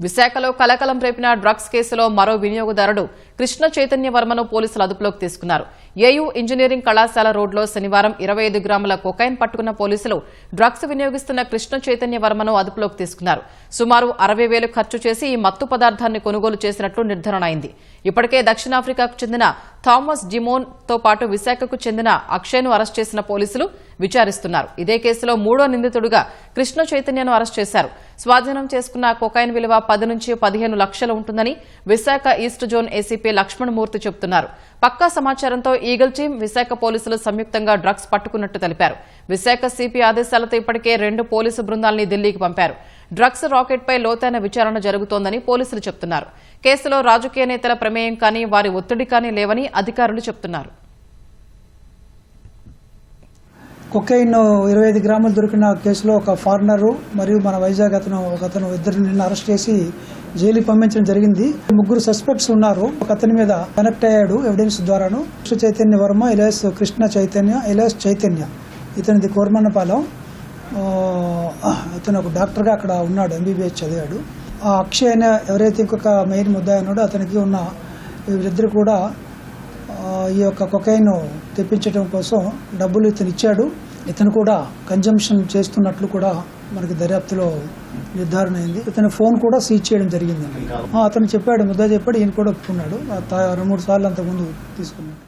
విశాఖలో కలకలం రేపిన డ్రగ్స్ కేసులో మరో వినియోగదారుడు కృష్ణ చైతన్య వర్మను పోలీసులు అదుపులోకి తీసుకున్నారు. ఏయూ ఇంజనీరింగ్ కళాశాల రోడ్లో శనివారం ఇరవై ఐదు గ్రాముల కొకైన్ పట్టుకున్న పోలీసులు డ్రగ్స్ వినియోగిస్తున్న కృష్ణ చైతన్య వర్మను అదుపులోకి తీసుకున్నారు. సుమారు అరవై వేలు ఖర్చు చేసి ఈ మత్తు పదార్థాన్ని కొనుగోలు చేసినట్లు నిర్ధారణ అయింది. ఇప్పటికే దక్షిణాఫ్రికాకు చెందిన థామస్ జిమోన్తో పాటు విశాఖకు చెందిన అక్షయ్ను అరెస్ట్ చేసిన పోలీసులు విచారిస్తున్నారు. ఇదే కేసులో మూడో నిందితుడుగా కృష్ణ చైతన్యను అరెస్ట్ చేశారు. స్వాధీనం చేసుకున్న కొకైన్ విలువ పది నుంచి పదిహేను లక్షలు ఉంటుందని Visakha east zone ACP Lakshmanamurthy చెబుతున్నారు. పక్కా సమాచారంతో ఈగల్ టీం విశాఖ పోలీసులు సంయుక్తంగా డ్రగ్స్ పట్టుకున్నట్టు తెలిపారు. విశాఖ సిపి ఆదేశాలతో ఇప్పటికే రెండు పోలీసు బృందాల్ని ఢిల్లీకి పంపారు. డ్రగ్స్ రాకెట్పై లోతైన విచారణ జరుగుతోందని పోలీసులు చెబుతున్నారు. కేసులో రాజకీయ నేతల ప్రమేయం కానీ వారి ఒత్తిడి కానీ లేవని అధికారులు చెబుతున్నారు. కొకైన్ ఇరవై ఐదు గ్రాములు దొరికిన కేసులో ఒక ఫారినరు మరియు మన వైజాగ్ అతను ఒక అతను ఇద్దరు నిన్న అరెస్ట్ చేసి జైలుకి పంపించడం జరిగింది. ముగ్గురు సస్పెక్ట్స్ ఉన్నారు. ఒక అతని మీద కనెక్ట్ అయ్యాడు ఎవిడెన్స్ ద్వారాను. కృష్ణ చైతన్య వర్మ ఇలాస్ కృష్ణ చైతన్య ఇలాస్ చైతన్య. ఇతనిది కోరమన్నపాలెం. అతను ఇతను ఒక డాక్టర్గా అక్కడ ఉన్నాడు ఎంబీబీఎస్ చదివాడు. ఆ అక్షయ్ అనే ఎవరైతే ఇంకొక మెయిన్ ముద్దాయి ఉన్నాడో అతనికి ఉన్న వీరిద్దరు కూడా ఈ యొక్క కొకైన్ తెప్పించడం కోసం డబ్బులు ఇతను ఇచ్చాడు ఇతను కూడా కన్జంప్షన్ చేస్తున్నట్లు కూడా మనకి దర్యాప్తులో నిర్ధారణ అయింది. ఇతని ఫోన్ కూడా సీజ్ చేయడం జరిగిందండి. అతను చెప్పాడు ముద్దా చెప్పాడు ఈయన కూడా ఒప్పుకున్నాడు. తా- రెండు మూడు సార్లు అంతకుముందు తీసుకున్నాడు.